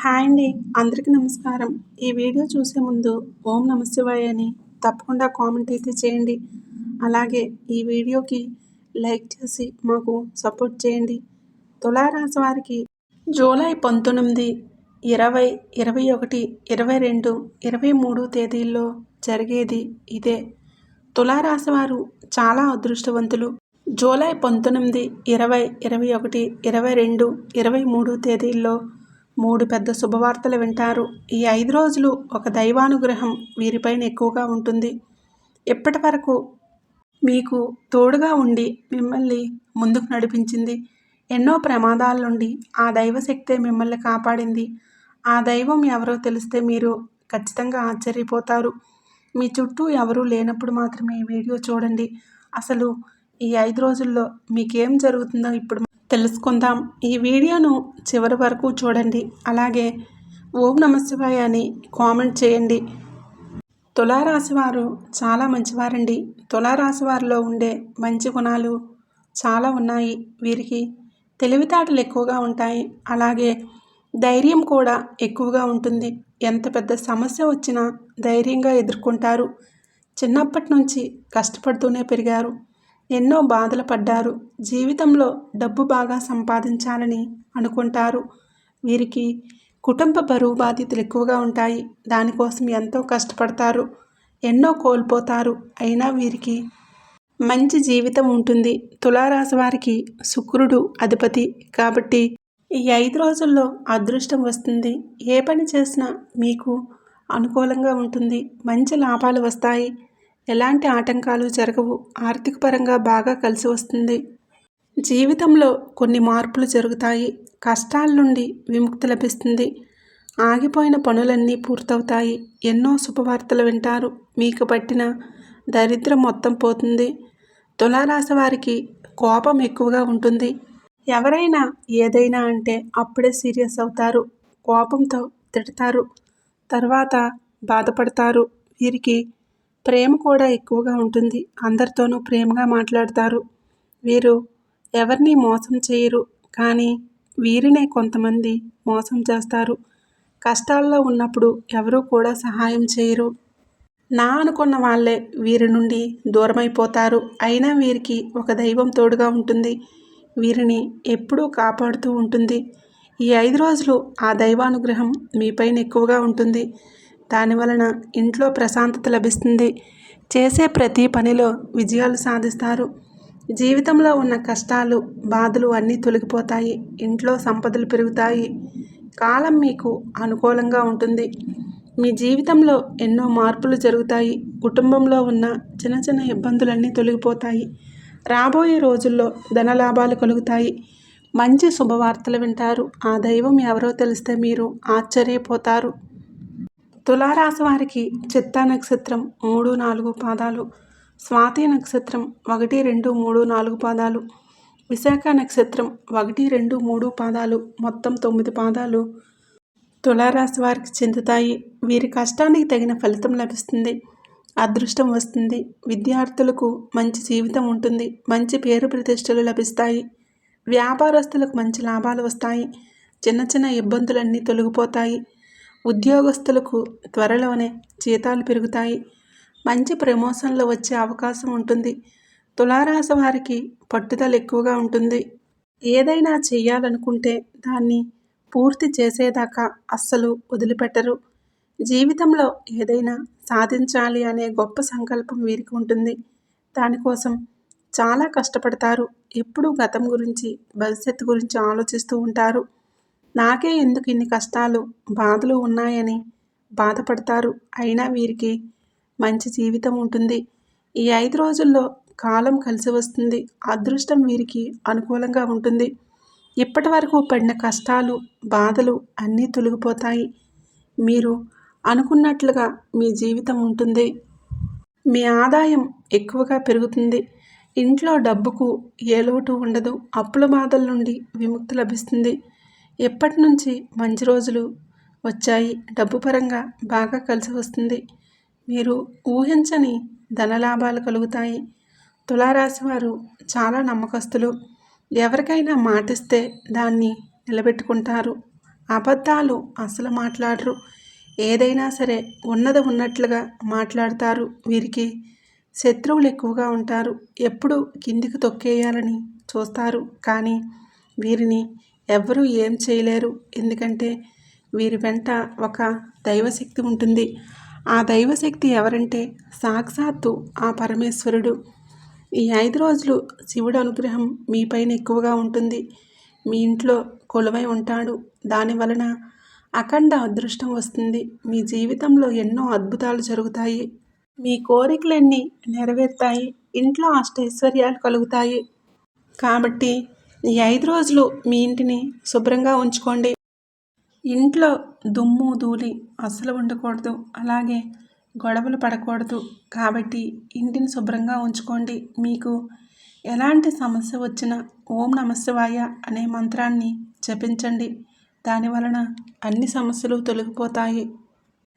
Hi అండి. అందరికీ నమస్కారం. ఈ వీడియో చూసే ముందు ఓం నమశివాయ అని తప్పకుండా కామెంట్ అయితే చేయండి. అలాగే ఈ వీడియోకి లైక్ చేసి మాకు సపోర్ట్ చేయండి. తులారాశి వారికి జూలై పంతొమ్మిది ఇరవై ఇరవై ఒకటి ఇరవై రెండు ఇరవై మూడు తేదీల్లో జరిగేది ఇదే. తులారాశి వారు చాలా అదృష్టవంతులు. జూలై పంతొమ్మిది ఇరవై ఇరవై ఒకటి ఇరవై రెండు ఇరవై మూడు తేదీల్లో మూడు పెద్ద శుభవార్తలు వింటారు. ఈ ఐదు రోజులు ఒక దైవానుగ్రహం వీరిపైన ఎక్కువగా ఉంటుంది. ఇప్పటి వరకు మీకు తోడుగా ఉండి మిమ్మల్ని ముందుకు నడిపించింది? ఎన్నో ప్రమాదాల నుండి ఆ దైవశక్తే మిమ్మల్ని కాపాడింది. ఆ దైవం ఎవరో తెలిస్తే మీరు ఖచ్చితంగా ఆశ్చర్యపోతారు. మీ చుట్టూ ఎవరూ లేనప్పుడు మాత్రమే ఈ వీడియో చూడండి. అసలు ఈ ఐదు రోజుల్లో మీకేం జరుగుతుందో ఇప్పుడు తెలుసుకుందాం. ఈ వీడియోను చివరి వరకు చూడండి. అలాగే ఓం నమశివాయ అని కామెంట్ చేయండి. తులారాశి వారు చాలా మంచివారండి. తులారాశి వారిలో ఉండే మంచి గుణాలు చాలా ఉన్నాయి. వీరికి తెలివితేటలు ఎక్కువగా ఉంటాయి. అలాగే ధైర్యం కూడా ఎక్కువగా ఉంటుంది. ఎంత పెద్ద సమస్య వచ్చినా ధైర్యంగా ఎదుర్కొంటారు. చిన్నప్పటి నుంచి కష్టపడుతూనే పెరిగారు. ఎన్నో బాధలు పడ్డారు. జీవితంలో డబ్బు బాగా సంపాదించాలని అనుకుంటారు. వీరికి కుటుంబ బరువు బాధ్యతలు ఎక్కువగా ఉంటాయి. దానికోసం ఎంతో కష్టపడతారు. ఎన్నో కోల్పోతారు. అయినా వీరికి మంచి జీవితం ఉంటుంది. తులారాశి వారికి శుక్రుడు అధిపతి. కాబట్టి ఈ ఐదు రోజుల్లో అదృష్టం వస్తుంది. ఏ పని చేసినా మీకు అనుకూలంగా ఉంటుంది. మంచి లాభాలు వస్తాయి. ఎలాంటి ఆటంకాలు జరగవు. ఆర్థిక పరంగా బాగా కలిసి వస్తుంది. జీవితంలో కొన్ని మార్పులు జరుగుతాయి. కష్టాల నుండి విముక్తి లభిస్తుంది. ఆగిపోయిన పనులన్నీ పూర్తవుతాయి. ఎన్నో శుభవార్తలు వింటారు. మీకు పట్టిన దరిద్రం మొత్తం పోతుంది. తులారాశి వారికి కోపం ఎక్కువగా ఉంటుంది. ఎవరైనా ఏదైనా అంటే అప్పుడే సీరియస్ అవుతారు. కోపంతో తిడతారు. తర్వాత బాధపడతారు. వీరికి ప్రేమ కూడా ఎక్కువగా ఉంటుంది. అందరితోనూ ప్రేమగా మాట్లాడతారు. వీరు ఎవరిని మోసం చేయరు. కానీ వీరినే కొంతమంది మోసం చేస్తారు. కష్టాల్లో ఉన్నప్పుడు ఎవరూ కూడా సహాయం చేయరు. నా అనుకున్న వాళ్ళే వీరి నుండి దూరమైపోతారు. అయినా వీరికి ఒక దైవం తోడుగా ఉంటుంది. వీరిని ఎప్పుడూ కాపాడుతూ ఉంటుంది. ఈ ఐదు రోజులు ఆ దైవానుగ్రహం మీపైన ఎక్కువగా ఉంటుంది. దాని వలన ఇంట్లో ప్రశాంతత లభిస్తుంది. చేసే ప్రతి పనిలో విజయాలు సాధిస్తారు. జీవితంలో ఉన్న కష్టాలు బాధలు అన్నీ తొలగిపోతాయి. ఇంట్లో సంపదలు పెరుగుతాయి. కాలం మీకు అనుకూలంగా ఉంటుంది. మీ జీవితంలో ఎన్నో మార్పులు జరుగుతాయి. కుటుంబంలో ఉన్న చిన్న చిన్న ఇబ్బందులన్నీ తొలగిపోతాయి. రాబోయే రోజుల్లో ధనలాభాలు కలుగుతాయి. మంచి శుభవార్తలు వింటారు. ఆ దైవం ఎవరో తెలిస్తే మీరు ఆశ్చర్యపోతారు. తులారాశి వారికి చిత్తా నక్షత్రం మూడు నాలుగు పాదాలు స్వాతి నక్షత్రం ఒకటి రెండు మూడు నాలుగు పాదాలు విశాఖ నక్షత్రం ఒకటి రెండు మూడు పాదాలు మొత్తం తొమ్మిది పాదాలు తులారాశి వారికి చెందుతాయి. వీరి కష్టానికి తగిన ఫలితం లభిస్తుంది. అదృష్టం వస్తుంది. విద్యార్థులకు మంచి జీవితం ఉంటుంది. మంచి పేరు ప్రతిష్టలు లభిస్తాయి. వ్యాపారస్తులకు మంచి లాభాలు వస్తాయి. చిన్న చిన్న ఇబ్బందులన్నీ తొలగిపోతాయి. ఉద్యోగస్తులకు త్వరలోనే జీతాలు పెరుగుతాయి. మంచి ప్రమోషన్లు వచ్చే అవకాశం ఉంటుంది. తులారాశి వారికి పట్టుదల ఎక్కువగా ఉంటుంది. ఏదైనా చేయాలనుకుంటే దాన్ని పూర్తి చేసేదాకా అస్సలు వదిలిపెట్టరు. జీవితంలో ఏదైనా సాధించాలి అనే గొప్ప సంకల్పం వీరికి ఉంటుంది. దానికోసం చాలా కష్టపడతారు. ఎప్పుడూ గతం గురించి భవిష్యత్తు గురించి ఆలోచిస్తూ ఉంటారు. నాకే ఎందుకు ఇన్ని కష్టాలు బాధలు ఉన్నాయని బాధపడతారు? అయినా వీరికి మంచి జీవితం ఉంటుంది. ఈ ఐదు రోజుల్లో కాలం కలిసి వస్తుంది. అదృష్టం వీరికి అనుకూలంగా ఉంటుంది. ఇప్పటి వరకు పడిన కష్టాలు బాధలు అన్నీ తొలగిపోతాయి. మీరు అనుకున్నట్లుగా మీ జీవితం ఉంటుంది. మీ ఆదాయం ఎక్కువగా పెరుగుతుంది. ఇంట్లో డబ్బుకు ఏ లోటు ఉండదు. అప్పుల బాధల నుండి విముక్తి లభిస్తుంది. ఎప్పటి నుంచి మంచి రోజులు వచ్చాయి? డబ్బు పరంగా బాగా కలిసి వస్తుంది. మీరు ఊహించని ధనలాభాలు కలుగుతాయి. తులారాశి వారు చాలా నమ్మకస్తులు. ఎవరికైనా మాటిస్తే దాన్ని నిలబెట్టుకుంటారు. అబద్ధాలు అసలు మాట్లాడరు. ఏదైనా సరే ఉన్నది ఉన్నట్లుగా మాట్లాడతారు. వీరికి శత్రువులు ఎక్కువగా ఉంటారు. ఎప్పుడు కిందికి తొక్కేయాలని చూస్తారు. కానీ వీరిని ఎవ్వరూ ఏం చేయలేరు. ఎందుకంటే వీరి వెంట ఒక దైవశక్తి ఉంటుంది. ఆ దైవశక్తి ఎవరంటే సాక్షాత్తు ఆ పరమేశ్వరుడు. ఈ ఐదు రోజులు శివుడు అనుగ్రహం మీపైన ఎక్కువగా ఉంటుంది. మీ ఇంట్లో కొలువై ఉంటాడు. దాని వలన అఖండ అదృష్టం వస్తుంది. మీ జీవితంలో ఎన్నో అద్భుతాలు జరుగుతాయి. మీ కోరికలన్నీ నెరవేరుతాయి. ఇంట్లో అష్టైశ్వర్యాలు కలుగుతాయి. కాబట్టి ఈ ఐదు రోజులు మీ ఇంటిని శుభ్రంగా ఉంచుకోండి. ఇంట్లో దుమ్ము ధూళి అస్సలు ఉండకూడదు. అలాగే గొడవలు పడకూడదు. కాబట్టి ఇంటిని శుభ్రంగా ఉంచుకోండి. మీకు ఎలాంటి సమస్య వచ్చినా ఓం నమశివాయ అనే మంత్రాన్ని జపించండి. దాని వలన అన్ని సమస్యలు తొలగిపోతాయి.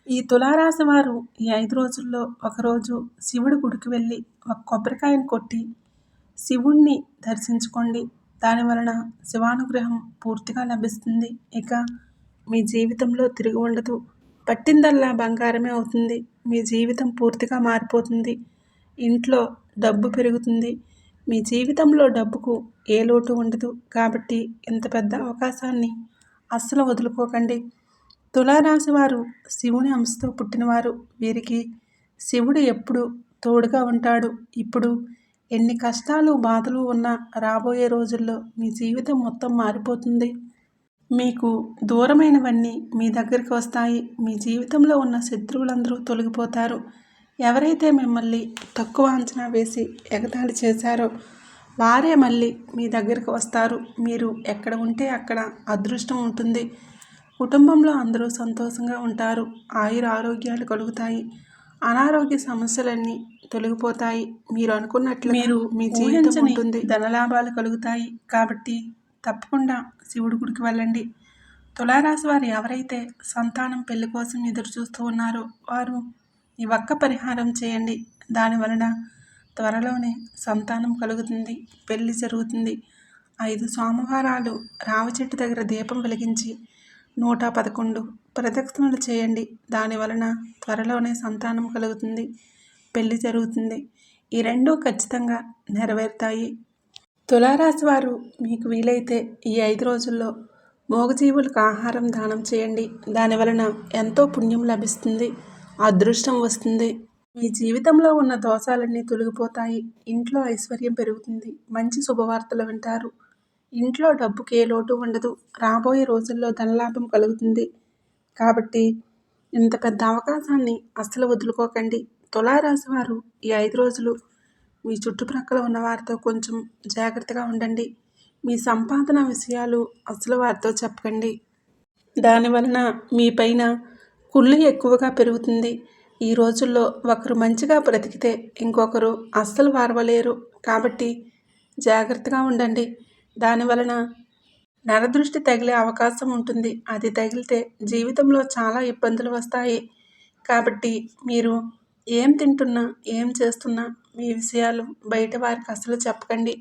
ఈ తులారాశి వారు ఈ ఐదు రోజుల్లో ఒకరోజు శివుడి గుడికి వెళ్ళి ఒక కొబ్బరికాయను కొట్టి శివుణ్ణి దర్శించుకోండి. దాని వలన శివానుగ్రహం పూర్తిగా లభిస్తుంది. ఇక మీ జీవితంలో తిరిగి ఉండదు. పట్టిందల్లా బంగారమే అవుతుంది. మీ జీవితం పూర్తిగా మారిపోతుంది. ఇంట్లో డబ్బు పెరుగుతుంది. మీ జీవితంలో డబ్బుకు ఏ లోటు ఉండదు. కాబట్టి ఇంత పెద్ద అవకాశాన్ని అస్సలు వదులుకోకండి. తులారాశి వారు శివుని అంశతో పుట్టినవారు. వీరికి శివుడు ఎప్పుడు తోడుగా ఉంటాడు. ఇప్పుడు ఎన్ని కష్టాలు బాధలు ఉన్నా రాబోయే రోజుల్లో మీ జీవితం మొత్తం మారిపోతుంది. మీకు దూరమైనవన్నీ మీ దగ్గరికి వస్తాయి. మీ జీవితంలో ఉన్న శత్రువులందరూ తొలగిపోతారు. ఎవరైతే మిమ్మల్ని తక్కువ అంచనా వేసి ఎగతాళి చేశారో వారే మళ్ళీ మీ దగ్గరికి వస్తారు. మీరు ఎక్కడ ఉంటే అక్కడ అదృష్టం ఉంటుంది. కుటుంబంలో అందరూ సంతోషంగా ఉంటారు. ఆయుర ఆరోగ్యాలు కలుగుతాయి. అనారోగ్య సమస్యలన్నీ తొలగిపోతాయి. మీరు అనుకున్నట్లు మీరు మీ జీవితం ఉంటుంది. ధనలాభాలు కలుగుతాయి. కాబట్టి తప్పకుండా శివుడి గుడికి వెళ్ళండి. తులారాశి వారు ఎవరైతే సంతానం పెళ్ళి కోసం ఎదురు చూస్తూ ఉన్నారో వారు ఈ ఒక్క పరిహారం చేయండి. దాని వలన త్వరలోనే సంతానం కలుగుతుంది. పెళ్ళి జరుగుతుంది. ఐదు సోమవారాలు రావి చెట్టు దగ్గర దీపం వెలిగించి నూట పదకొండు. ప్రదక్షిణలు చేయండి. దాని వలన త్వరలోనే సంతానం కలుగుతుంది. పెళ్ళి జరుగుతుంది. ఈ రెండూ ఖచ్చితంగా నెరవేరుతాయి. తులారాశి వారు మీకు వీలైతే ఈ ఐదు రోజుల్లో మోగజీవులకు ఆహారం దానం చేయండి. దాని వలన ఎంతో పుణ్యం లభిస్తుంది. అదృష్టం వస్తుంది. మీ జీవితంలో ఉన్న దోషాలన్నీ తొలగిపోతాయి. ఇంట్లో ఐశ్వర్యం పెరుగుతుంది. మంచి శుభవార్తలు వింటారు. ఇంట్లో డబ్బుకి ఏ లోటు ఉండదు. రాబోయే రోజుల్లో ధనలాభం కలుగుతుంది. కాబట్టి ఇంత పెద్ద అవకాశాన్ని అస్సలు వదులుకోకండి. తులారాశి వారు ఈ ఐదు రోజులు మీ చుట్టుప్రక్కల ఉన్న వారితో కొంచెం జాగ్రత్తగా ఉండండి. మీ సంపాదన విషయాలు అసలు వారితో చెప్పకండి. దానివలన మీ పైన కుళ్ళు ఎక్కువగా పెరుగుతుంది. ఈ రోజుల్లో ఒకరు మంచిగా బ్రతికితే ఇంకొకరు అస్సలు వారవలేరు. కాబట్టి జాగ్రత్తగా ఉండండి. దాని వలన నరదృష్టి తగిలే అవకాశం ఉంటుంది. అది తగిలితే జీవితంలో చాలా ఇబ్బందులు వస్తాయి. కాబట్టి మీరు ఏం తింటున్నా ఏం చేస్తున్నా మీ విషయాలు బయట వారికి అసలు చెప్పకండి.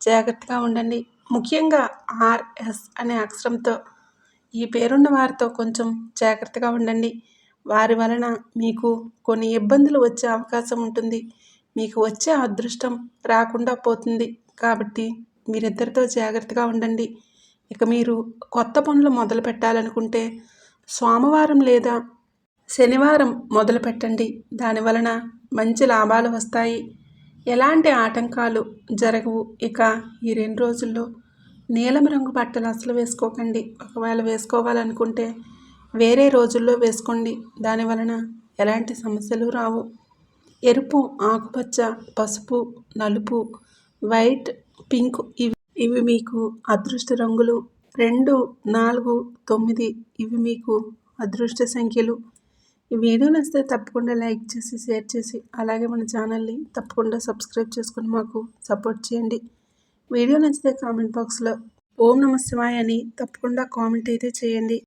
జాగ్రత్తగా ఉండండి. ముఖ్యంగా ఆర్ఎస్ అనే అక్షరంతో ఈ పేరున్న వారితో కొంచెం జాగ్రత్తగా ఉండండి. వారి వలన మీకు కొన్ని ఇబ్బందులు వచ్చే అవకాశం ఉంటుంది. మీకు వచ్చే అదృష్టం రాకుండా పోతుంది. కాబట్టి మీరిద్దరితో జాగ్రత్తగా ఉండండి. ఇక మీరు కొత్త పనులు మొదలు పెట్టాలనుకుంటే సోమవారం లేదా శనివారం మొదలు పెట్టండి. దాని వలన మంచి లాభాలు వస్తాయి. ఎలాంటి ఆటంకాలు జరగవు. ఇక ఈ రెండు రోజుల్లో నీలం రంగు బట్టలు అసలు వేసుకోకండి. ఒకవేళ వేసుకోవాలనుకుంటే వేరే రోజుల్లో వేసుకోండి. దాని వలన ఎలాంటి సమస్యలు రావు. ఎరుపు ఆకుపచ్చ పసుపు నలుపు వైట్ పింక్ ఇవి ఇవి మీకు అదృష్ట రంగులు. రెండు నాలుగు తొమ్మిది ఇవి మీకు అదృష్ట సంఖ్యలు. ఈ వీడియో నచ్చితే తప్పకుండా లైక్ చేసి షేర్ చేసి అలాగే మన ఛానల్ని తప్పకుండా సబ్స్క్రైబ్ చేసుకొని మాకు సపోర్ట్ చేయండి. వీడియో నచ్చితే కామెంట్ బాక్స్లో ఓం నమ శివాయ అని తప్పకుండా కామెంట్ అయితే చేయండి.